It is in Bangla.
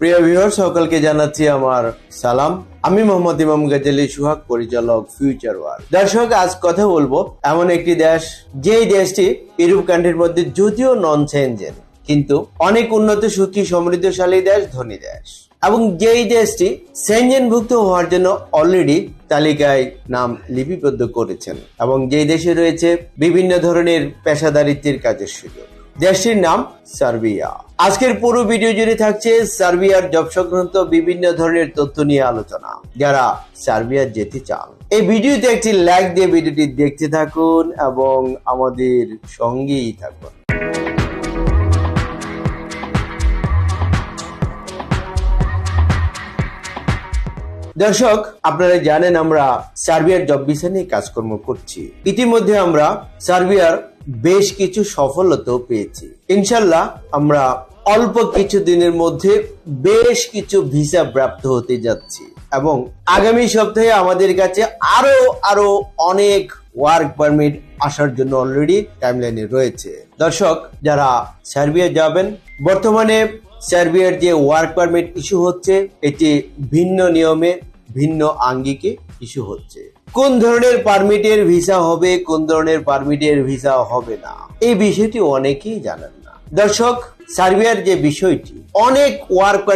প্রিয় ভিউয়ার সকলকে জানাচ্ছি আমার সালাম। আমি মোহাম্মদ ইমাম গাজালি সুহাগ, পরিচালক ফিউচার ওয়ার্ল্ড দর্শক, আজ কথা বলব এমন একটি দেশ, যেই দেশটি ইউরোপ কান্ট্রির মধ্যে যদিও নন সেনজেন কিন্তু অনেক উন্নত, সুখী, সমৃদ্ধশালী দেশ, ধনী দেশ। এবং যেই দেশটি সেনজেনভুক্ত হওয়ার জন্য অলরেডি তালিকায় নাম লিপিবদ্ধ করেছেন। এবং যেই দেশে রয়েছে বিভিন্ন ধরনের পেশাদারিত্বের কাজের সুযোগ। দেশটির নাম সার্বিয়া। আজকের পুরো ভিডিও জুড়ে থাকছে সার্বিয়ার জব সংক্রান্ত বিভিন্ন ধরনের তথ্য নিয়ে আলোচনা। যারা সার্বিয়া যেতে চান, এই ভিডিওতে একটি লাইক দিয়ে ভিডিওটি দেখতে থাকুন এবং আমাদের সঙ্গেই থাকুন। দর্শক আপনারা জানেন আমরা সার্বিয়ার জব ভিসা নিয়ে কাজকর্ম করছি। ইতিমধ্যে আমরা সার্বিয়ার বেশ কিছু সফলতাও পেয়েছি। ইনশাল্লাহ আমরা অল্প কিছু দিনের মধ্যে বেশ কিছু ভিসা প্রাপ্ত হতে যাচ্ছি এবং আগামী সপ্তাহে আমাদের কাছে আরও আরও অনেক ওয়ার্ক পারমিট আসার জন্য অলরেডি টাইমলাইনে রয়েছে। দর্শক, যারা সার্বিয়া যাবেন, বর্তমানে সার্বিয়ার যে ওয়ার্ক পারমিট ইস্যু হচ্ছে, এটি ভিন্ন নিয়মে, ভিন্ন আঙ্গিকে ইস্যু হচ্ছে। কোন ধরনের পারমিটের ভিসা হবে, কোন ধরনের পারমিটের ভিসা হবে না? এই বিষয়টি অনেকেই জানেন না। দর্শক, সার্বিয়ার যে বিষয়টি, অনেক ওয়ার্ক